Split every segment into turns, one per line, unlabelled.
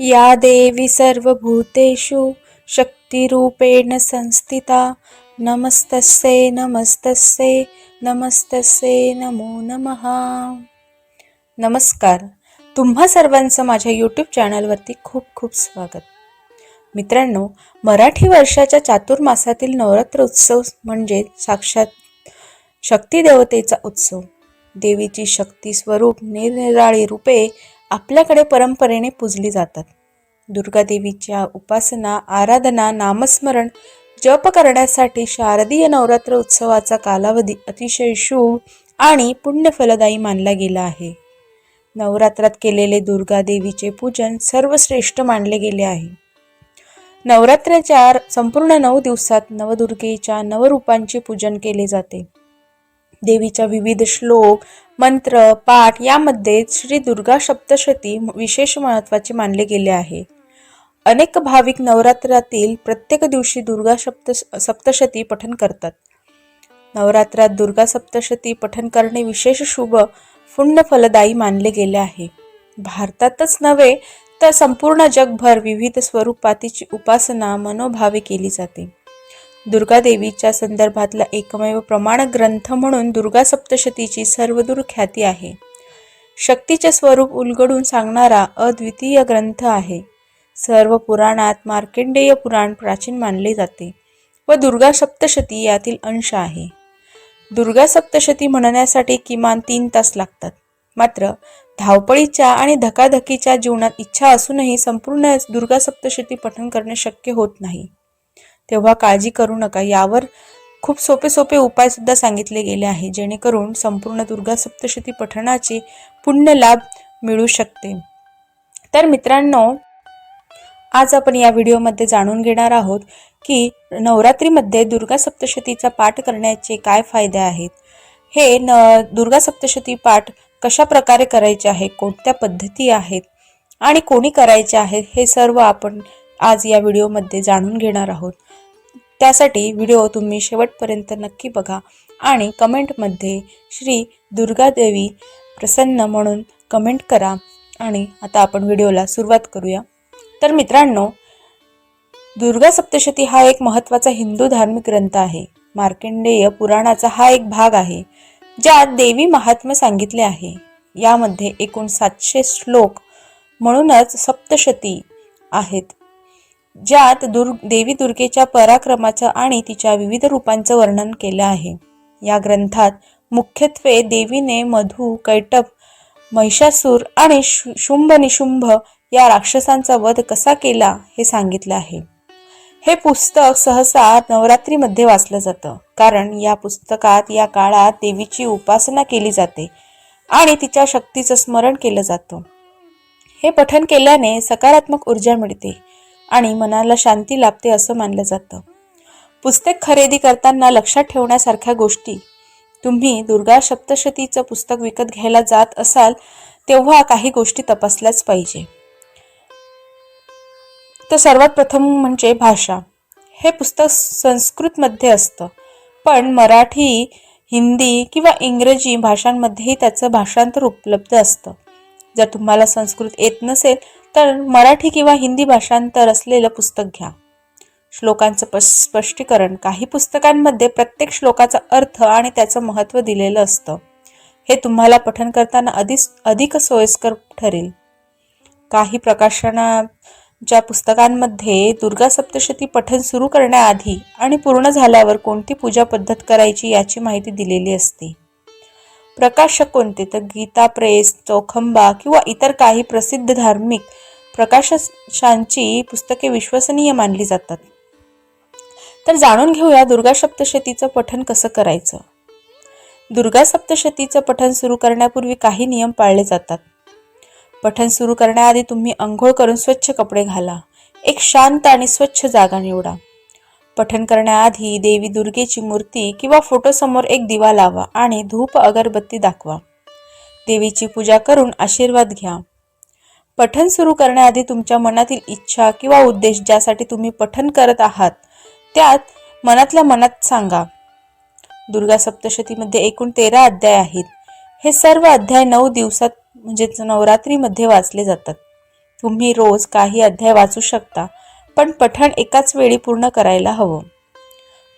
या देवी सर्वभूतेषु शक्तिरूपेण संस्थिता। नमस्तस्ये नमस्तस्ये नमस्तस्ये नमो नमः। नमस्कार। तुम्हा सर्वांचं माझ्या यूट्यूब चॅनलवरती खूप खूप स्वागत. मित्रांनो मराठी वर्षाच्या चातुर्मासातील नवरात्र उत्सव म्हणजे साक्षात शक्ती देवतेचा उत्सव. देवीची शक्ती स्वरूप निरनिराळी रूपे आपल्याकडे परंपरेने पूजली जातात. दुर्गादेवीच्या उपासना आराधना नामस्मरण जप करण्यासाठी शारदीय नवरात्र उत्सवाचा कालावधी अतिशय शुभ आणि पुण्यफलदायी मानला गेला आहे. नवरात्रात केलेले दुर्गादेवीचे पूजन सर्वश्रेष्ठ मानले गेले आहे. नवरात्राच्या संपूर्ण नऊ दिवसात नवदुर्गेच्या नवरूपांचे पूजन केले जाते. देवीच्या विविध श्लोक मंत्र पाठ यामध्ये श्री दुर्गा सप्तशती विशेष महत्त्वाचे मानले गेले आहे. अनेक भाविक नवरात्रातील प्रत्येक दिवशी दुर्गा सप्त सप्तशती पठन करतात. नवरात्रात दुर्गा सप्तशती पठन करणे विशेष शुभ पुण्य फलदायी मानले गेले आहे. भारतातच नव्हे तर संपूर्ण जगभर विविध स्वरूपातीची उपासना मनोभावे केली जाते. दुर्गादेवीच्या संदर्भातला एकमेव प्रमाण ग्रंथ म्हणून दुर्गा सप्तशतीची सर्वदूर ख्याती आहे. शक्तीचे स्वरूप उलगडून सांगणारा अद्वितीय ग्रंथ आहे. सर्व पुराणात मार्केंडेय पुराण प्राचीन मानले जाते व दुर्गा सप्तशती यातील अंश आहे. दुर्गा सप्तशती म्हणण्यासाठी किमान तीन तास लागतात. मात्र धावपळीच्या आणि धकाधकीच्या जीवनात इच्छा असूनही संपूर्ण दुर्गा सप्तशती पठण करणे शक्य होत नाही. तेव्हा काळजी करू नका. यावर खूप सोपे सोपे उपाय सुद्धा सांगितले गेले आहे जेणेकरून संपूर्ण दुर्गा सप्तशती पठणाचे पुण्य लाभ मिळू शकते. तर मित्रांनो आज आपण या व्हिडिओमध्ये जाणून घेणार आहोत की नवरात्रीमध्ये दुर्गा सप्तशतीचा पाठ करण्याचे काय फायदे आहेत? हे न दुर्गा सप्तशती पाठ कशा प्रकारे करायचे आहे? कोणत्या पद्धती आहेत? आणि कोणी करायचे आहेत हे सर्व आपण आज या व्हिडिओमध्ये जाणून घेणार आहोत. त्यासाठी व्हिडिओ तुम्ही शेवटपर्यंत नक्की बघा आणि कमेंटमध्ये श्री दुर्गादेवी प्रसन्न म्हणून कमेंट करा आणि आता आपण व्हिडिओला सुरुवात करूया. तर मित्रांनो दुर्गा सप्तशती हा एक महत्त्वाचा हिंदू धार्मिक ग्रंथ आहे. मार्कंडेय पुराणाचा हा एक भाग आहे ज्यात देवी महात्म्य सांगितले आहे. यामध्ये एकूण सातशे श्लोक म्हणूनच सप्तशती आहेत. ज्यात दुर् देवी दुर्गेच्या पराक्रमाचं आणि तिच्या विविध रूपांचं वर्णन केलं आहे. या ग्रंथात मुख्यत्वे देवीने मधु कैटप महिषासूर आणि शुंभ निशुंभ या राक्षसांचा वध कसा केला हे सांगितलं आहे. हे पुस्तक सहसा नवरात्रीमध्ये वाचलं जातं कारण या पुस्तकात या काळात देवीची उपासना केली जाते आणि तिच्या शक्तीचं स्मरण केलं जातं. हे पठन केल्याने सकारात्मक ऊर्जा मिळते. आणि मनाला शांती लाभते असं मानलं जातं. पुस्तक खरेदी करताना लक्षात ठेवण्यासारख्या गोष्टी. तुम्ही दुर्गा सप्तशतीचं पुस्तक विकत घ्यायला जात असाल तेव्हा काही गोष्टी तपासल्याच पाहिजे. तर सर्वात प्रथम म्हणजे भाषा. हे पुस्तक संस्कृतमध्ये असतं. पण मराठी हिंदी किंवा इंग्रजी भाषांमध्येही त्याचं भाषांतर उपलब्ध असतं. जर तुम्हाला संस्कृत येत नसेल तर मराठी किंवा हिंदी भाषांतर असलेलं पुस्तक घ्या. श्लोकांचं स्पष्टीकरण. काही पुस्तकांमध्ये प्रत्येक श्लोकाचा अर्थ आणि त्याचं महत्त्व दिलेलं असतं. हे तुम्हाला पठन करताना अधिक अधिक सोयीस्कर ठरेल. काही प्रकाशनाच्या पुस्तकांमध्ये दुर्गा सप्तशती पठन सुरू करण्याआधी आणि पूर्ण झाल्यावर कोणती पूजा पद्धत करायची याची माहिती दिलेली असते. प्रकाशक कोणते? तर गीता प्रेस चौखंबा किंवा इतर काही प्रसिद्ध धार्मिक प्रकाशकांची पुस्तके विश्वसनीय मानली जातात. तर जाणून घेऊया दुर्गा सप्तशतीचं पठन कसं करायचं? दुर्गा सप्तशतीचं पठन सुरू करण्यापूर्वी काही नियम पाळले जातात. पठन सुरू करण्याआधी तुम्ही अंघोळ करून स्वच्छ कपडे घाला. एक शांत आणि स्वच्छ जागा निवडा. पठन करण्याआधी देवी दुर्गेची मूर्ती किंवा फोटोसमोर एक दिवा लावा आणि धूप अगरबत्ती दाखवा. देवीची पूजा करून आशीर्वाद घ्या. पठन सुरू करण्याआधी तुमच्या मनातील इच्छा किंवा उद्देश ज्यासाठी तुम्ही पठन करत आहात त्यात मनातल्या मनात सांगा. दुर्गा सप्तशतीमध्ये एकूण तेरा अध्याय आहेत. हे सर्व अध्याय नऊ दिवसात म्हणजेच नवरात्रीमध्ये वाचले जातात. तुम्ही रोज काही अध्याय वाचू शकता पण पठण एकाच वेळी पूर्ण करायला हवं.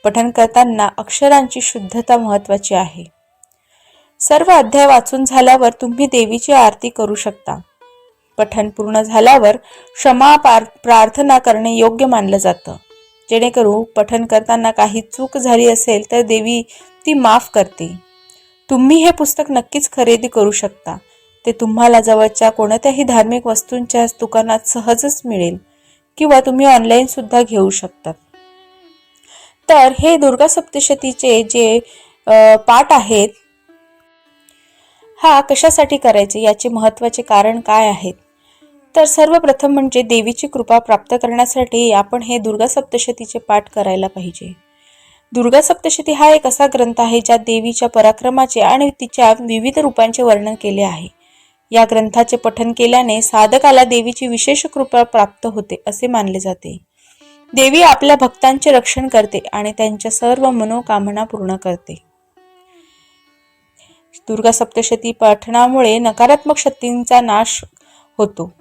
पठण करताना अक्षरांची शुद्धता महत्त्वाची आहे. सर्व अध्याय वाचून झाल्यावर तुम्ही देवीची आरती करू शकता. पठण पूर्ण झाल्यावर क्षमा पार प्रार्थना करणे योग्य मानलं जातं. जेणेकरून पठण करताना काही चूक झाली असेल तर देवी ती माफ करते. तुम्ही हे पुस्तक नक्कीच खरेदी करू शकता. ते तुम्हाला जवळच्या कोणत्याही धार्मिक वस्तूंच्या दुकानात सहजच मिळेल किंवा तुम्ही ऑनलाईन सुद्धा घेऊ शकतात तर हे दुर्गा सप्तशतीचे जे पाठ आहेत हा कशासाठी करायचे? याचे महत्त्वाचे कारण काय आहेत? तर सर्वप्रथम म्हणजे देवीची कृपा प्राप्त करण्यासाठी आपण हे दुर्गा सप्तशतीचे पाठ करायला पाहिजे. दुर्गा सप्तशती हा एक असा ग्रंथ आहे ज्यात देवीच्या पराक्रमाचे आणि तिच्या विविध रूपांचे वर्णन केले आहे. या ग्रंथाचे पठन केल्याने साधकाला देवीची विशेष कृपा प्राप्त होते असे मानले जाते. देवी आपल्या भक्तांचे रक्षण करते आणि त्यांच्या सर्व मनोकामना पूर्ण करते. दुर्गा सप्तशती पठणामुळे नकारात्मक शक्तींचा नाश होतो.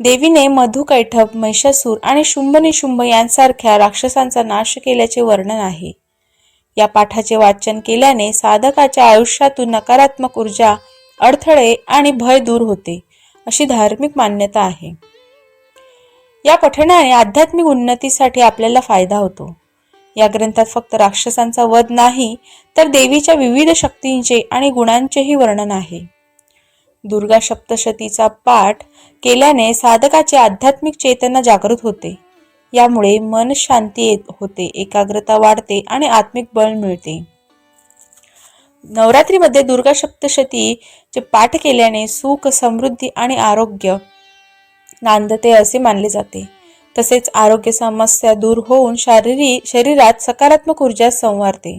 देवीने मधु कैठप महिषासूर आणि शुंभ निशुंभ यांसारख्या राक्षसांचा नाश केल्याचे वर्णन आहे. या पाठाचे वाचन केल्याने साधकाच्या आयुष्यातून नकारात्मक ऊर्जा अडथळे आणि भय दूर होते अशी धार्मिक मान्यता आहे. या पठणाने आध्यात्मिक उन्नतीसाठी आपल्याला फायदा होतो. या ग्रंथात फक्त राक्षसांचा वध नाही तर देवीच्या विविध शक्तींचे आणि गुणांचेही वर्णन आहे. दुर्गा सप्तशतीचा पाठ केल्याने साधकाची आध्यात्मिक चेतना जागृत होते. यामुळे मन शांती येत होते एकाग्रता वाढते आणि आत्मिक बळ मिळते. नवरात्रीमध्ये दुर्गा सप्तशतीचे पाठ केल्याने सुख समृद्धी आणि आरोग्य नांदते असे मानले जाते. तसेच आरोग्य समस्या दूर होऊन शारीरी शरीरात सकारात्मक ऊर्जा संवारते.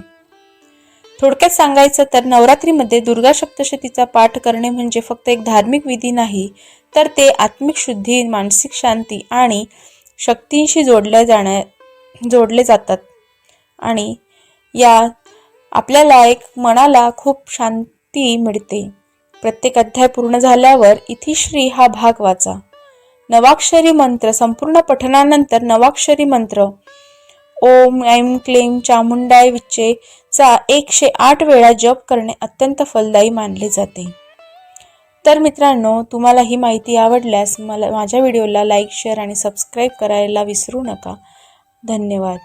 थोडक्यात सांगायचं तर नवरात्रीमध्ये दुर्गा सप्तशतीचा पाठ करणे म्हणजे फक्त एक धार्मिक विधी नाही तर ते आत्मिक शुद्धी मानसिक शांती आणि शक्तींशी जोडल्या जाण्या जोडले जातात. आणि या आपल्याला एक मनाला खूप शांती मिळते. प्रत्येक अध्याय पूर्ण झाल्यावर इथिश्री हा भाग वाचा. नवाक्षरी मंत्र संपूर्ण पठनानंतर नवाक्षरी मंत्र ओम ऐम क्लेम चामुंडाय विच्चे चा एकशे आठ वेळा जप करणे अत्यंत फलदायी मानले जाते. तर मित्रांनो तुम्हाला ही माहिती आवडल्यास मला माझ्या व्हिडिओला लाईक शेअर आणि सबस्क्राईब करायला विसरू नका. धन्यवाद.